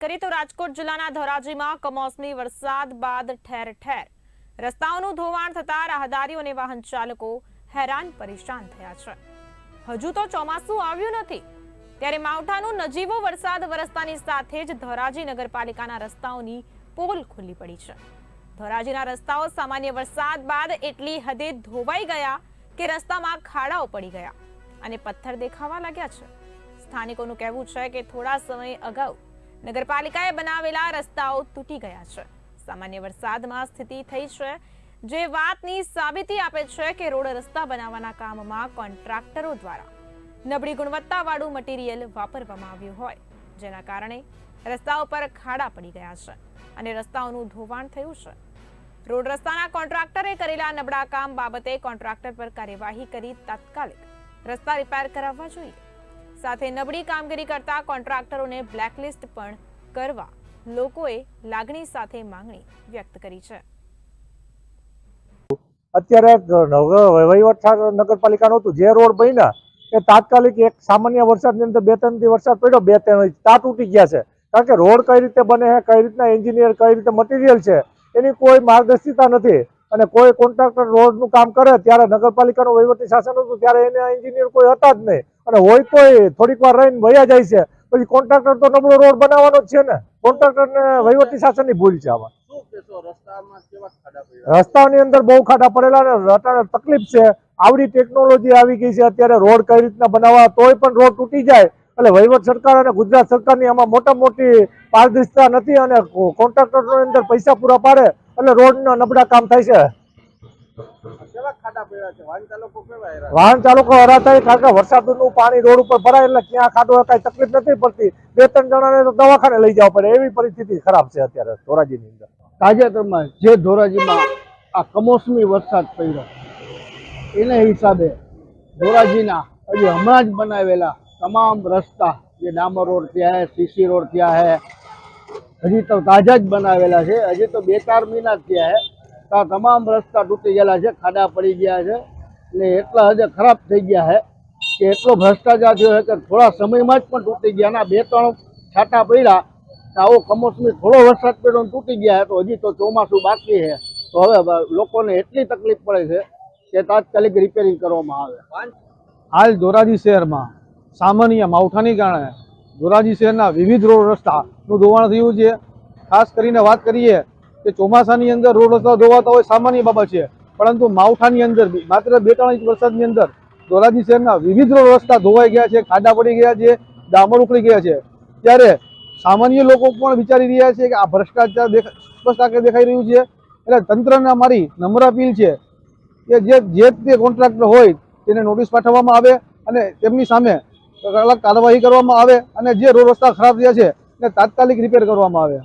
કરીએ તો રાજકોટ જિલ્લાના ધોરાજીમાં કમોસમી વરસાદ બાદ ઠેર ઠેર. રસ્તાઓનું ધોવાણ થતા રાહદારીઓ અને વાહન ચાલકો હેરાન પરેશાન થયા છે. હજુ તો ચોમાસું આવ્યું નથી. ત્યારે માવઠાનો નજીવો વરસાદ વરસતાની સાથે જ ધોરાજી નગરપાલિકાના રસ્તાઓની પોલ ખુલ્લી પડી છે. ધોરાજીના રસ્તાઓ સામાન્ય વરસાદ બાદ એટલી હદે ધોવાઈ ગયા કે રસ્તામાં ખાડાઓ પડી ગયા અને પથ્થર દેખાવા લાગ્યા છે. સ્થાનિકોનું કહેવું છે કે થોડા સમય અગાઉ નગરપાલિકાએ બનાવેલા રસ્તાઓ તૂટી ગયા છે. સામાન્ય વરસાદમાં સ્થિતિ થઈ છે. જે વાતની સાબિતી આપે છે કે રોડ રસ્તા બનાવવાના કામમાં કોન્ટ્રાક્ટરો દ્વારા નબળી ગુણવત્તાવાળું મટીરીયલ વાપરવામાં આવ્યું હોય, જેના કારણે રસ્તા ઉપર ખાડા પડી ગયા છે અને રસ્તાઓનું ધોવાણ થયું છે. રોડ રસ્તાના કોન્ટ્રાક્ટરે કરેલા નબળા કામ બાબતે કોન્ટ્રાક્ટર પર કાર્યવાહી કરી તાત્કાલિક રસ્તા રિપેર કરાવવા જોઈએ. સાથે નબળી કામગીરી કરતા કોન્ટ્રાક્ટરોને બ્લેકલિસ્ટ પણ કરવા લોકોએ લાગણી સાથે માંગણી વ્યક્ત કરી છે. અત્યારે વહીવટ નગરપાલિકાનું હતું જે રોડ બન્યા, એ તાત્કાલિક એક સામાન્ય વરસાદની અંદર બે ત્રણ વરસાદ પડ્યો, બે ત્રણ તાત તૂટી ગયા છે. કારણ કે રોડ કઈ રીતે બને છે, કઈ રીતના એન્જિનિયર કઈ રીતે મટીરિયલ છે, એની કોઈ માર્ગદર્શિતા નથી. અને કોઈ કોન્ટ્રાક્ટર રોડનું કામ કરે, ત્યારે નગરપાલિકાનું વહીવટી શાસન હતું, ત્યારે એના એન્જિનિયર કોઈ હતા જ નહીં. અને હોય તોય થોડીક વાર રહીને વયા જાય છે પછી કોન્ટ્રાક્ટર તો નબળો રોડ બનાવવાનો જ છે ને. કોન્ટ્રાક્ટરને વહીવટી શાસનની ભૂલ છે આમાં. રસ્તાની અંદર બહુ ખાડા પડેલા ને અત્યારે તકલીફ છે. આવડી ટેકનોલોજી આવી ગઈ છે અત્યારે રોડ કઈ રીતના બનાવવા તોય પણ રોડ તૂટી જાય. એટલે વહીવટ સરકાર અને ગુજરાત સરકારની આમાં મોટા મોટી પારદર્શિતા નથી અને કોન્ટ્રાક્ટરની અંદર પૈસા પૂરા પાડે એટલે રોડના નબળા કામ થાય છે. વાહન ચાલકો કેવા હેરાન? વાહન ચાલકો હરા થાય કારણ કે વરસાદનું પાણી રોડ ઉપર ભરાય એટલે ક્યાં ખાડો કઈ તકલીફ નથી પડતી. બે ત્રણ જણાને તો દવાખાને લઈ જવા પડે. એવી પરિસ્થિતિ ખરાબ છે અત્યારે ધોરાજીની અંદર. તાજેતરમાં જે ધોરાજીમાં આ કમોસમી વરસાદ પડ્યો એને હિસાબે ધોરાજીના હજી હમણાં જ બનાવેલા તમામ રસ્તા જે ડામર રોડ ત્યાં હે સીસી રોડ ત્યાં હે હજી તો તાજા જ બનાવેલા છે. હજી તો બે ચાર મહિના જ થયા છે તો આ તમામ રસ્તા તૂટી ગયેલા છે, ખાડા પડી ગયા છે ને એટલા હદે ખરાબ થઈ ગયા છે કે એટલો ભ્રષ્ટાચાર થયો છે કે થોડા સમયમાં જ પણ તૂટી ગયા ના બે ત્રણ છાંટા પડ્યા તો આવો કમોસમી થોડો વરસાદ પડ્યો તૂટી ગયા તો હજી તો ચોમાસું બાકી છે. તો હવે લોકોને એટલી તકલીફ પડે છે કે તાત્કાલિક રિપેરિંગ કરવામાં આવે. હાલ ધોરાજી શહેરમાં સામાન્ય માવઠાની કારણે ધોરાજી શહેરના વિવિધ રોડ રસ્તાનું ધોવાણ થયું છે. ખાસ કરીને વાત કરીએ કે ચોમાસાની અંદર રોડ રસ્તા ધોવાતા હોય સામાન્ય બાબત છે. પરંતુ માવઠાની અંદર માત્ર બે ત્રણ ઇંચ વરસાદની અંદર ધોરાજી શહેરના વિવિધ રોડ રસ્તા ધોવાઈ ગયા છે, ખાડા પડી ગયા છે, ડામર ઉકળી ગયા છે. ત્યારે સામાન્ય લોકો પણ વિચારી રહ્યા છે કે આ ભ્રષ્ટાચાર સ્પષ્ટ સ્પષ્ટ દેખાઈ રહ્યું છે. એટલે તંત્રને અમારી નમ્ર અપીલ છે કે જે જે તે કોન્ટ્રાક્ટર હોય તેને નોટિસ પાઠવવામાં આવે અને તેમની સામે અલગ કાર્યવાહી કરવામાં આવે અને જે રોડ રસ્તા ખરાબ થયા છે એને તાત્કાલિક રિપેર કરવામાં આવે.